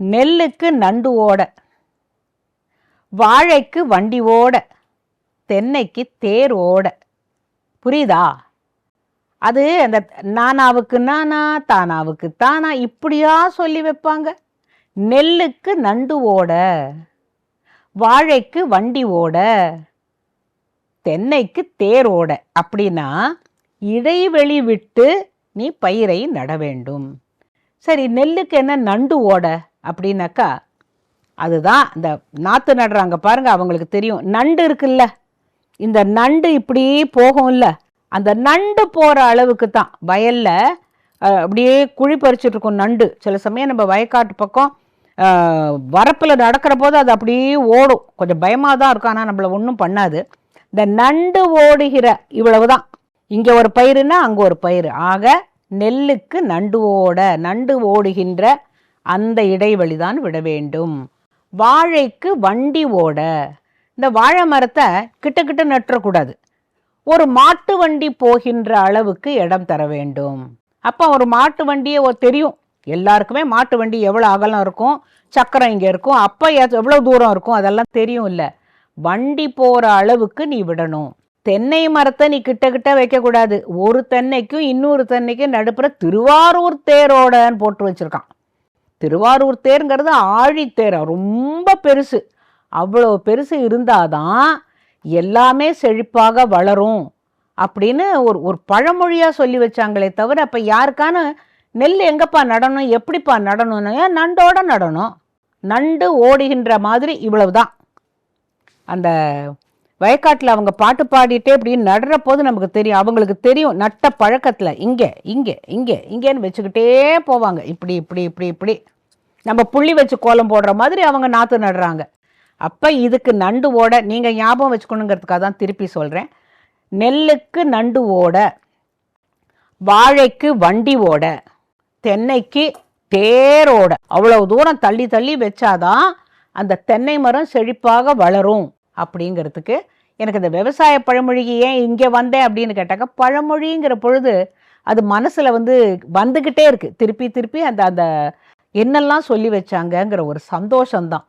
நெல்லுக்கு நண்டு ஓட வாழைக்கு வண்டி ஓட தென்னைக்கு தேர் ஓட. புரியுதா? அது அந்த நானாவுக்கு நானா தானாவுக்கு தானா இப்படியா சொல்லி வைப்பாங்க. நெல்லுக்கு நண்டு ஓட வாழைக்கு வண்டி ஓட தென்னைக்கு தேர் ஓட. அப்படின்னா இடைவெளி விட்டு நீ பயிரை நட வேண்டும். சரி நெல்லுக்கு என்ன நண்டு ஓட? அப்படின்னாக்கா அதுதான் இந்த நாற்று நடுறாங்க பாருங்கள் அவங்களுக்கு தெரியும். நண்டு இருக்குல்ல இந்த நண்டு இப்படி போகும்ல அந்த நண்டு போகிற அளவுக்கு தான். வயலில் அப்படியே குழி பறிச்சுட்டு இருக்கும் நண்டு. சில சமயம் நம்ம வயக்காட்டு பக்கம் வரப்பில் நடக்கிற போது அது அப்படியே ஓடும். கொஞ்சம் பயமாக தான் இருக்கும் ஆனால் நம்மளை ஒன்றும் பண்ணாது. இந்த நண்டு ஓடுகிற இவ்வளவு தான். இங்கே ஒரு பயிருன்னா அங்கே ஒரு பயிர் ஆக நெல்லுக்கு நண்டு ஓட நண்டு ஓடுகின்ற அந்த இடைவெளிதான் விட வேண்டும். வாழைக்கு வண்டி ஓட. இந்த வாழை மரத்தை கிட்ட கிட்ட நட்டுறக்கூடாது. ஒரு மாட்டு வண்டி போகின்ற அளவுக்கு இடம் தர வேண்டும். அப்போ ஒரு மாட்டு வண்டியை தெரியும். எல்லாருக்குமே மாட்டு வண்டி எவ்வளோ அகலம் இருக்கும் சக்கரம் இங்கே இருக்கும் அப்போ எவ்வளோ தூரம் இருக்கும் அதெல்லாம் தெரியும் இல்லை. வண்டி போகிற அளவுக்கு நீ விடணும். தென்னை மரத்தை நீ கிட்ட கிட்ட வைக்கக்கூடாது. ஒரு தென்னைக்கும் இன்னொரு தென்னைக்கும் நடுப்புற திருவாரூர் தேரோடன்னு போட்டு வச்சுருக்கான். திருவாரூர் தேருங்கிறது ஆழித்தேர் ரொம்ப பெருசு. அவ்வளோ பெருசு இருந்தாதான் எல்லாமே செழிப்பாக வளரும் அப்படின்னு ஒரு ஒரு பழமொழியாக சொல்லி வச்சாங்களே தவிர அப்போ யாருக்கான நெல் எங்கப்பா நடணும் எப்படிப்பா நடணும்னு ஏன் நண்டோட நடணும். நண்டு ஓடுகின்ற மாதிரி இவ்வளவுதான். அந்த வயக்காட்டில் அவங்க பாட்டு பாடிட்டே இப்படி நடுற போது நமக்கு தெரியும். அவங்களுக்கு தெரியும் நட்ட பழக்கத்தில் இங்கே இங்கே இங்கே இங்கேன்னு வச்சுக்கிட்டே போவாங்க. இப்படி இப்படி இப்படி இப்படி. நம்ம புள்ளி வச்சு கோலம் போடுற மாதிரி அவங்க நாற்று நடுறாங்க. அப்போ இதுக்கு நண்டு ஓட நீங்கள் ஞாபகம் வச்சுக்கணுங்கிறதுக்காக தான் திருப்பி சொல்கிறேன் நெல்லுக்கு நண்டு ஓட வாழைக்கு வண்டி ஓட தென்னைக்கு தேரோட. அவ்வளவு தூரம் தள்ளி தள்ளி வச்சாதான் அந்த தென்னை மரம் செழிப்பாக வளரும். அப்படிங்கிறதுக்கு எனக்கு இந்த விவசாய பழமொழிக்கு ஏன் இங்கே வந்தேன் அப்படின்னு கேட்டாக்க பழமொழிங்கிற பொழுது அது மனசில் வந்து வந்துக்கிட்டே இருக்குது திருப்பி திருப்பி அந்த அந்த என்னெல்லாம் சொல்லி வச்சாங்கங்கிற ஒரு சந்தோஷம்தான்.